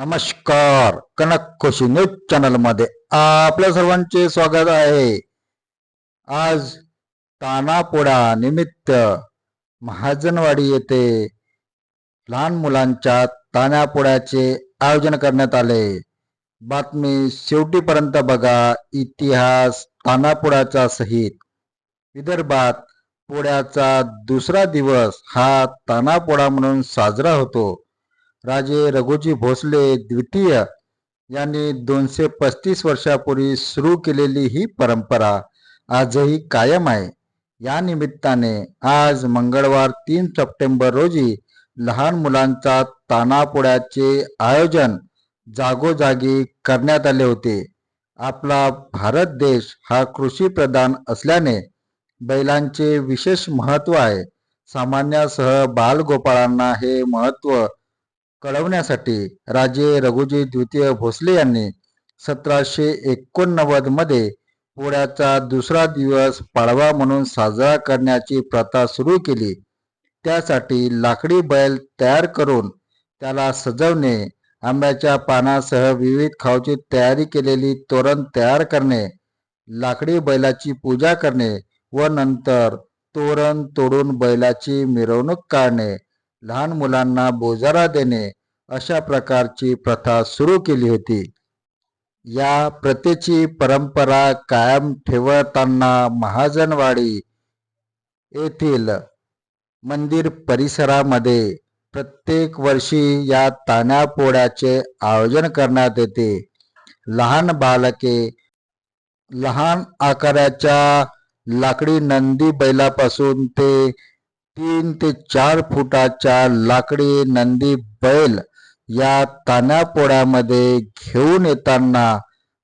नमस्कार. कनक खुशी न्यूज चॅनलमध्ये आपल्या सर्वांचे स्वागत आहे. आज तानापोडा निमित्त महाजनवाडी येथे लहान मुलांच्या तानापोड्याचे आयोजन करण्यात आले. बातमी शेवटीपर्यंत बघा. इतिहास तानापोड्याचा सहित. विदर्भात पोळ्याचा दुसरा दिवस हा तानापोडा म्हणून साजरा होतो. राजे रघुजी भोसले द्वितीय यांनी दोनशे पस्तीस वर्षापूर्वी सुरू केलेली ही परंपरा आजही कायम आहे. या निमित्ताने आज मंगळवार तीन सप्टेंबर रोजी लहान मुलांचा तानापोळ्याचे आयोजन जागोजागी करण्यात आले होते. आपला भारत देश हा कृषी प्रधान असल्याने बैलांचे विशेष महत्त्व आहे. सामान्यासह बालगोपाळांना हे महत्त्व कळवण्यासाठी राजे रघुजी द्वितीय भोसले यांनी सतराशे एकोणनव्वदमध्ये पोळ्याचा दुसरा दिवस पाडवा म्हणून साजरा करण्याची प्रथा सुरू केली. त्यासाठी लाकडी बैल तयार करून त्याला सजवणे आंब्याच्या पानासह विविध खाऊची तयारी केलेली तोरण तयार करणे लाकडी बैलाची पूजा करणे व नंतर तोरण तोडून बैलाची मिरवणूक काढणे लहान मुलांना बोजारा देणे अशा प्रकारची प्रथा सुरू केली होती. या प्रथेची परंपरा कायम ठेवताना महाजनवाडी येथील मंदिर परिसरामध्ये प्रत्येक वर्षी या तान्या पोळ्याचे आयोजन करण्यात येते. लहान बालके लहान आकाराच्या लाकडी नंदी बैलापासून ते तीन ते चार फुटाच्या लाकडी नंदी बैल या तान्यापोळ्यामध्ये घेऊन येताना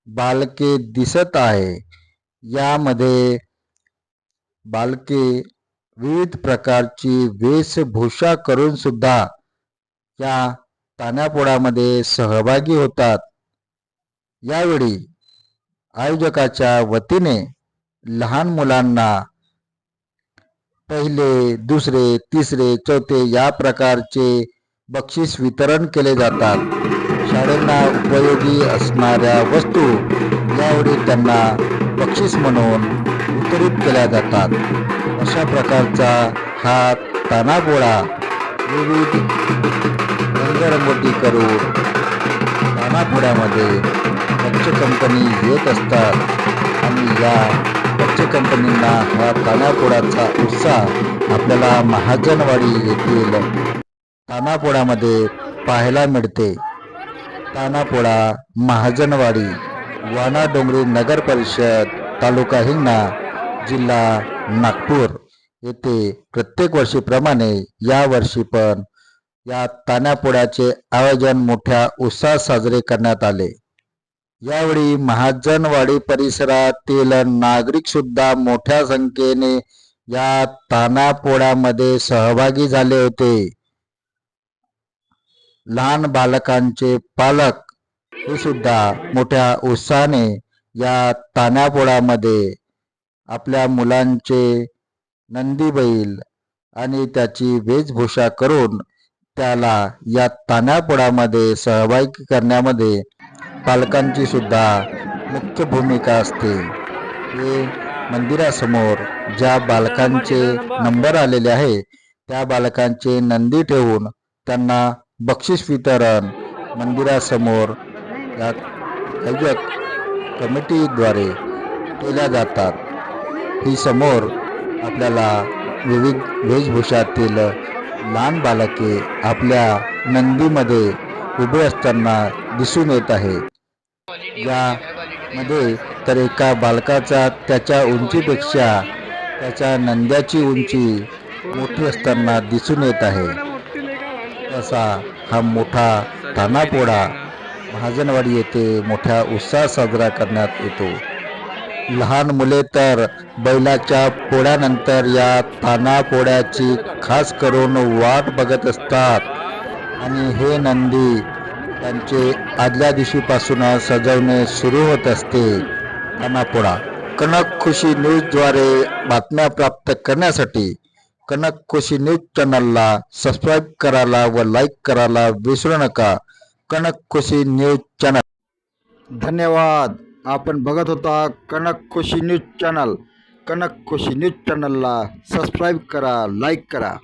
बालके दिसत आहे. यामध्ये बालके विविध प्रकारची वेशभूषा करून सुद्धा या तान्यापोळ्यामध्ये सहभागी होतात. यावेळी आयोजकाच्या वतीने लहान मुलांना पहिले दुसरे तिसरे चौथे या प्रकारचे बक्षीस वितरण केले जातात. शाळेंना उपयोगी असणाऱ्या वस्तू यावेळी त्यांना बक्षीस म्हणून वितरित केल्या जातात. अशा प्रकारचा हा तानागोळा विविध रंगरंगोटी करून तानापोळ्यामध्ये बच्चे कंपनी येत असतात आणि या बच्चे कंपनींना हा तानापोडाचा उत्साह आपल्याला महाजनवाडी येथील तानापोडामध्ये पाहायला मिळते. तानापोडा महाजनवाडी वाना डोंगरी नगर परिषद तालुका हिंगणा जिल्हा नागपूर येथे प्रत्येक वर्षीप्रमाणे या वर्षी पण या तानापोळ्याचे आयोजन मोठ्या उत्साहात साजरे करण्यात आले. यावेळी महाजनवाडी परिसरातील नागरिक सुद्धा मोठ्या संख्येने या तानापोळ्यामध्ये सहभागी झाले होते. लहान बालकांचे पालक हे सुद्धा मोठ्या उत्साहाने या तान्यापोळामध्ये आपल्या मुलांचे नंदी बैल आणि त्याची वेशभूषा करून त्याला या तान्यापोळामध्ये सहभागी करण्यामध्ये पालकांची सुद्धा मुख्य भूमिका असते. हे मंदिरासमोर ज्या बालकांचे नंबर आलेले आहे त्या बालकांचे नंदी ठेवून त्यांना बक्षीस वितरण मंदिरासमोर या आयोजक कमिटीद्वारे केल्या जातात. ही समोर आपल्याला विविध वेशभूषातील लहान बालके आपल्या नंदीमध्ये उभे असताना दिसून येत आहे यामध्ये तर एका बालकाचा त्याच्या उंचीपेक्षा त्याच्या नंद्याची उंची मोठी असताना दिसून येत आहे. असा हा मोठा तानापोळा महाजनवाडी येथे मोठ्या उत्साहात साजरा करण्यात येतो. लहान मुले तर बैलाच्या पोळ्यानंतर या तानापोळ्याची खास करून वाट बघत असतात. आणि हे नंदी त्यांचे आदल्या दिवशीपासून सजवणे सुरू होत असते. तानापोळा कनक खुशी न्यूजद्वारे बातम्या प्राप्त करण्यासाठी कनक खुशी न्यूज चॅनलला सबस्क्राईब करायला व लाईक करायला विसरू नका. Kanak Khushi news channel. धन्यवाद. आपण बघत होता Kanak Khushi news channel. Kanak Khushi news चॅनलला सबस्क्राईब करा लाईक करा.